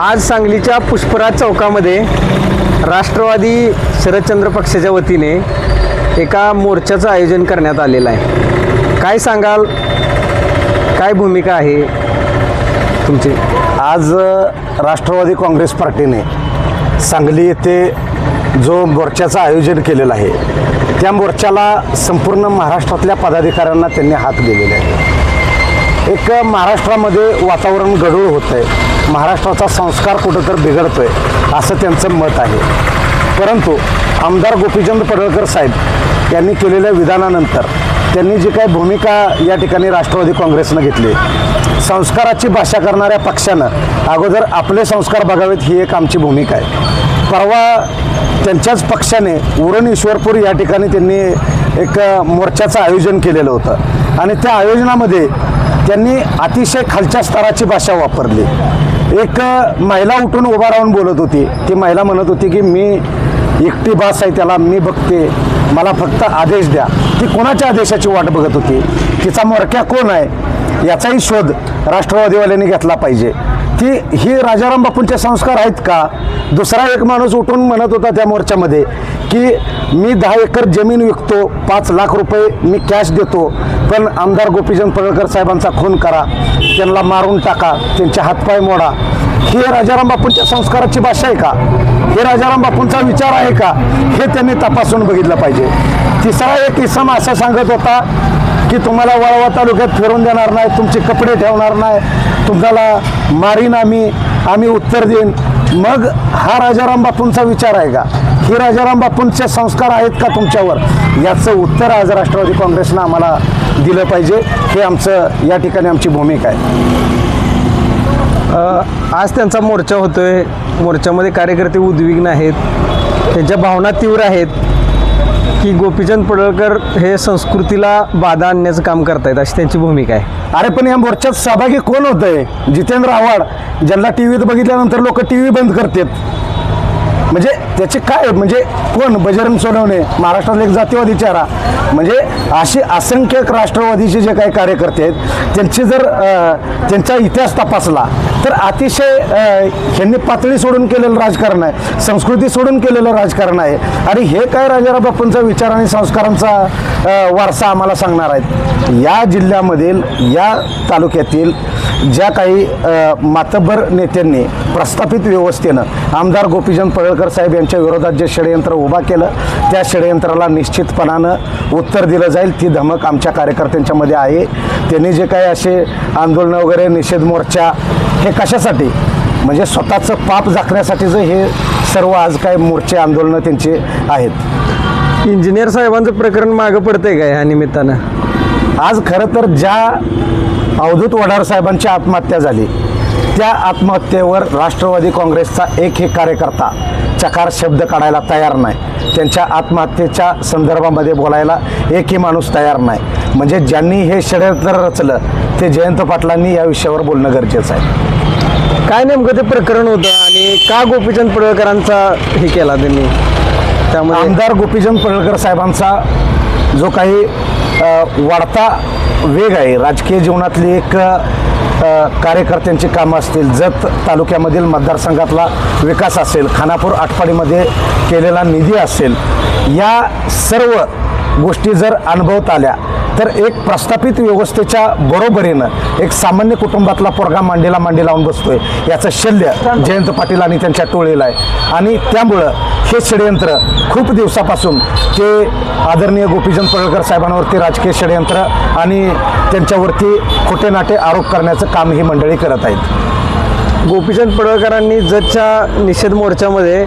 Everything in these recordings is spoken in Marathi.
आज सांगलीच्या पुष्पराज चौकामध्ये राष्ट्रवादी शरदचंद्र पक्षाच्या वतीने एका मोर्चाचं आयोजन करण्यात आलेलं आहे. काय सांगाल? काय भूमिका आहे तुमची? आज राष्ट्रवादी काँग्रेस पार्टीने सांगली येथे जो मोर्चाचं आयोजन केलेलं आहे त्या मोर्चाला संपूर्ण महाराष्ट्रातल्या पदाधिकाऱ्यांना त्यांनी हात दिलेले आहे. एक महाराष्ट्रामध्ये वातावरण गढूळ होतं आहे महाराष्ट्राचा संस्कार कुठं तर बिघडतोय असं त्यांचं मत आहे. परंतु आमदार गोपीचंद पडळकर साहेब यांनी केलेल्या विधानानंतर त्यांनी जी काही भूमिका या ठिकाणी राष्ट्रवादी काँग्रेसनं घेतली संस्काराची भाषा करणाऱ्या पक्षानं अगोदर आपले संस्कार बघावेत ही एक आमची भूमिका आहे. परवा त्यांच्याच पक्षाने उरण ईश्वरपूर या ठिकाणी त्यांनी एक मोर्चाचं आयोजन केलेलं होतं आणि त्या आयोजनामध्ये त्यांनी अतिशय खालच्या स्तराची भाषा वापरली. एक महिला उठून उभा राहून बोलत होती. ती महिला म्हणत होती की मी एकटी भास आहे त्याला मी बघते. मला फक्त आदेश द्या. ती कोणाच्या आदेशाची वाट बघत होती? तिचा मोरक्या कोण आहे? याचाही शोध राष्ट्रवादीवाल्यांनी घेतला पाहिजे. की ही राजाराम बापूंचे संस्कार आहेत का? दुसरा एक माणूस उठून म्हणत होता त्या मोर्चामध्ये की मी दहा एकर जमीन विकतो. पाच लाख रुपये मी कॅश देतो. पण आमदार गोपीचंद पडळकर साहेबांचा खून करा त्यांना मारून टाका त्यांचे हातपाय मोडा. ही राजाराम बापूंच्या संस्काराची भाषा आहे का? हे राजाराम बापूंचा विचार आहे का? हे त्यांनी तपासून बघितलं पाहिजे. तिसरा एक इसम असं सांगत होता की तुम्हाला वळवा तालुक्यात फिरून देणार नाही तुमचे कपडे ठेवणार नाही तुम्हाला मारीन आम्ही आम्ही उत्तर देईन. मग हा राजाराम बापूंचा विचार आहे का? हे राजाराम बापूंचे संस्कार आहेत का तुमच्यावर? याचं उत्तर आज राष्ट्रवादी काँग्रेसनं आम्हाला दिलं पाहिजे. हे आमचं या ठिकाणी आमची भूमिका आहे. आज त्यांचा मोर्चा होतोय. मोर्चामध्ये कार्यकर्ते उद्विग्न आहेत. त्यांच्या भावना तीव्र आहेत की गोपीचंद पडळकर हे संस्कृतीला बाधा आणण्याचं काम करतायत अशी त्यांची भूमिका आहे. अरे पण या मोर्चात सहभागी कोण होतंय? जितेंद्र आव्हाड ज्यांना टी व्हीत बघितल्यानंतर लोक टी व्ही बंद करतात. म्हणजे त्याचे काय म्हणजे कोण? बजरंग सोनवणे महाराष्ट्रातला एक जातीवादी चेहरा. म्हणजे असे असंख्य राष्ट्रवादीचे जे काही कार्यकर्ते आहेत त्यांचे जर त्यांचा इतिहास तपासला तर अतिशय ह्यांनी पातळी सोडून केलेलं राजकारण आहे संस्कृती सोडून केलेलं राजकारण आहे. आणि हे काय राजाराम बाप्पांचा विचार आणि संस्कारांचा वारसा आम्हाला सांगणार आहेत? या जिल्ह्यामधील या तालुक्यातील ज्या काही मातब्बर नेत्यांनी प्रस्थापित व्यवस्थेनं आमदार गोपीचंद पडळकर साहेब यांच्या विरोधात जे षडयंत्र उभा केलं त्या षडयंत्राला निश्चितपणानं उत्तर दिलं जाईल. ती धमक आमच्या कार्यकर्त्यांच्यामध्ये आहे. त्यांनी जे काही असे आंदोलनं वगैरे निषेध मोर्चा हे कशासाठी? म्हणजे स्वतःचं पाप झाकण्यासाठीचं हे सर्व आज काय मोर्चे आंदोलनं त्यांचे आहेत. इंजिनियर साहेबांचं प्रकरण मागं पडतंय का ह्या निमित्तानं? आज खरं तर ज्या अवधूत वडार साहेबांची आत्महत्या झाली त्या आत्महत्येवर राष्ट्रवादी काँग्रेसचा एक एक कार्यकर्ता चकार शब्द काढायला तयार नाही. त्यांच्या आत्महत्येच्या संदर्भामध्ये बोलायला एकही माणूस तयार नाही. म्हणजे ज्यांनी हे षडयंत्र रचलं ते जयंत पाटलांनी या विषयावर बोलणं गरजेचं आहे. काय नेमकं ते प्रकरण होतं आणि का गोपीचंद पडळकरांचा हे केला त्यांनी? त्यामध्ये आमदार गोपीचंद पडळकर साहेबांचा जो काही वाढता वेग आहे राजकीय जीवनातली एक कार्यकर्त्यांची कामं असतील जत तालुक्यामधील मतदारसंघातला विकास असेल खानापूर आटपाडीमध्ये केलेला निधी असेल या सर्व गोष्टी जर अनुभवत आल्या तर एक प्रस्थापित व्यवस्थेच्या बरोबरीनं एक सामान्य कुटुंबातला पोरगा मांडीला मांडी लावून बसतोय याचं शल्य जयंत पाटील आणि त्यांच्या टोळीला आहे. आणि त्यामुळं हे षडयंत्र खूप दिवसापासून ते आदरणीय गोपीचंद पडळकर साहेबांवरती राजकीय षडयंत्र आणि त्यांच्यावरती खोटे नाटे आरोप करण्याचं काम ही मंडळी करत आहेत. गोपीचंद पडळकरांनी जच्या निषेध मोर्चामध्ये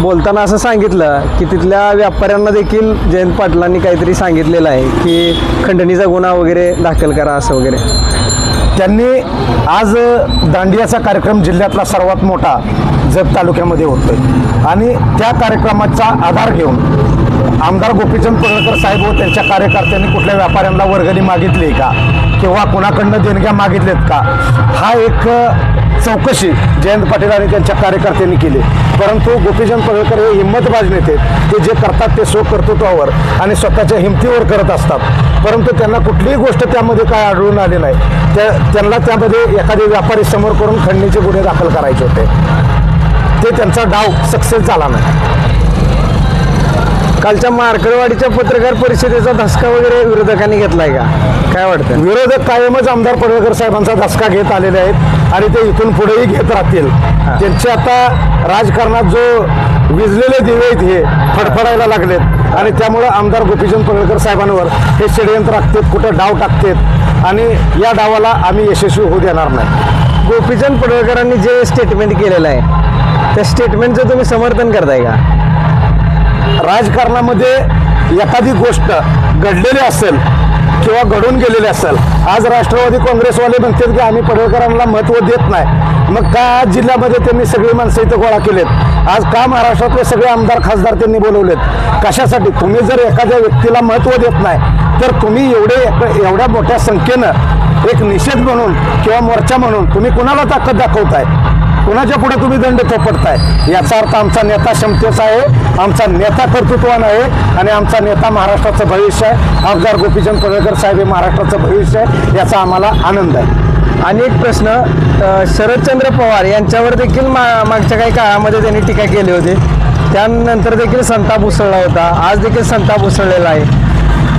बोलताना असं सांगितलं की तिथल्या व्यापाऱ्यांना देखील जयंत पाटलांनी काहीतरी सांगितलेलं आहे की खंडणीचा गुन्हा वगैरे दाखल करा असं वगैरे. त्यांनी आज दांडियाचा कार्यक्रम जिल्ह्यातला सर्वात मोठा जत तालुक्यामध्ये होतोय. आणि त्या कार्यक्रमाचा आधार घेऊन आमदार गोपीचंद पडळकर साहेब व त्यांच्या कार्यकर्त्यांनी कुठल्या व्यापाऱ्यांना वर्गणी मागितली का? किंवा कोणाकडनं देणग्या मागितल्यात का? हा एक चौकशी जयंत पाटील आणि त्यांच्या कार्यकर्त्यांनी केली. परंतु गोपीचंद पडळकर हे हिंमतबाज नेते. ते जे करतात ते स्वकर्तृत्वावर आणि स्वतःच्या हिमतीवर करत असतात. परंतु त्यांना कुठलीही गोष्ट त्यामध्ये काय आढळून आली नाही. त्या त्यांना त्यामध्ये एखादे व्यापारी समोर करून खंडणीचे गुन्हे दाखल करायचे होते. ते त्यांचा डाव सक्सेस झाला नाही. कालच्या मार्कडवाडीच्या पत्रकार परिषदेचा धसका वगैरे विरोधकांनी घेतलाय का? काय वाटतं विरोधक कायमच आमदार पडळकर साहेबांचा धसका घेत आलेले आहेत आणि ते इथून पुढेही घेत राहतील. त्यांचे आता राजकारणात जो विजलेले दिवे आहेत हे फडफडायला लागलेत. आणि त्यामुळं आमदार गोपीचंद पडळकर साहेबांवर हे षडयंत्र टाकतात कुठं डाव टाकतात. आणि या डावाला आम्ही यशस्वी होऊ देणार नाही. गोपीचंद पडळकरांनी जे स्टेटमेंट केलेलं आहे त्या स्टेटमेंटचं तुम्ही समर्थन करताय का? राजकारणामध्ये एखादी गोष्ट घडलेली असेल किंवा घडून गेलेली असेल आज राष्ट्रवादी काँग्रेसवाले म्हणतात की आम्ही पडळकरांना महत्त्व देत नाही. मग का आज जिल्ह्यामध्ये त्यांनी सगळी माणसं इथं गोळा केलेत? आज का महाराष्ट्रातले सगळे आमदार खासदार त्यांनी बोलवलेत? कशासाठी? तुम्ही जर एखाद्या व्यक्तीला महत्त्व देत नाही तर तुम्ही एवढे एवढ्या मोठ्या संख्येनं एक निषेध म्हणून किंवा मोर्चा म्हणून तुम्ही कुणाला ताकद दाखवताय? कुणाच्या पुढे तुम्ही दंड थोपटताय? याचा अर्थ आमचा नेता क्षमतेचा आहे आमचा नेता कर्तृत्वान आहे आणि आमचा नेता महाराष्ट्राचं भविष्य आहे. आमदार गोपीचंद पडळकर साहेब हे महाराष्ट्राचं भविष्य आहे याचा आम्हाला आनंद आहे. अनेक प्रश्न शरदचंद्र पवार यांच्यावर देखील मा मागच्या काही काळामध्ये त्यांनी टीका केली होती. त्यानंतर देखील संताप उसळला होता. आज देखील संताप उसळलेला आहे.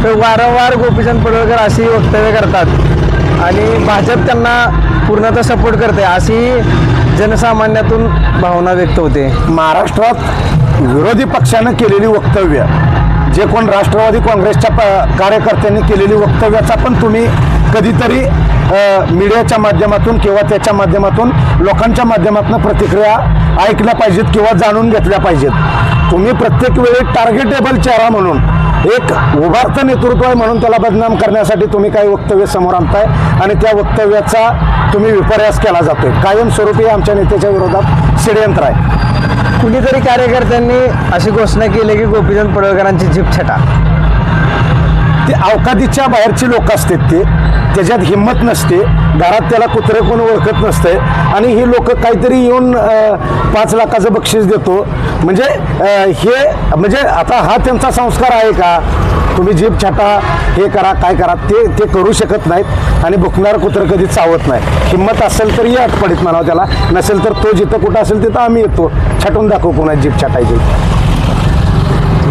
तर वारंवार गोपीचंद पडळकर अशी वक्तव्य करतात. आणि भाजप त्यांना पूर्णतः सपोर्ट करते. अशी जनसामान्यातून भावना व्यक्त होते. महाराष्ट्रात विरोधी पक्षानं केलेली वक्तव्य जे कोण राष्ट्रवादी काँग्रेसच्या प कार्यकर्त्यांनी केलेली वक्तव्याचा पण तुम्ही कधीतरी मीडियाच्या माध्यमातून किंवा त्याच्या माध्यमातून लोकांच्या माध्यमातून प्रतिक्रिया ऐकल्या पाहिजेत किंवा जाणून घेतल्या पाहिजेत. तुम्ही प्रत्येक वेळी टार्गेटेबल चेहरा म्हणून एक उभारतं नेतृत्व आहे म्हणून त्याला बदनाम करण्यासाठी तुम्ही काही वक्तव्य समोर आणताय आणि त्या वक्तव्याचा तुम्ही विपर्यास केला जातोय. कायमस्वरूपी आमच्या नेत्याच्या विरोधात षडयंत्र आहे. कुणीतरी कार्यकर्त्यांनी अशी घोषणा केली की गोपीचंद पडळकरांची जीप छटा. ते अवकादीच्या बाहेरची लोक असतात ते. त्याच्यात हिंमत नसते. घरात त्याला कुत्रे कोण ओळखत नसते आणि ही लोक काहीतरी येऊन पाच लाखाचं बक्षीस देतो. म्हणजे हे म्हणजे आता हा त्यांचा संस्कार आहे का? तुम्ही जीप छाटा हे करा काय करा ते ते करू शकत नाहीत. आणि भुकणार कुत्रं कधी चावत नाही हिंमत असेल तर या म्हणावं त्याला. नसेल तर तो जिथं कुठं असेल तिथं आम्ही येतो. छाटून दाखवू पुन्हा जीप छाटायची.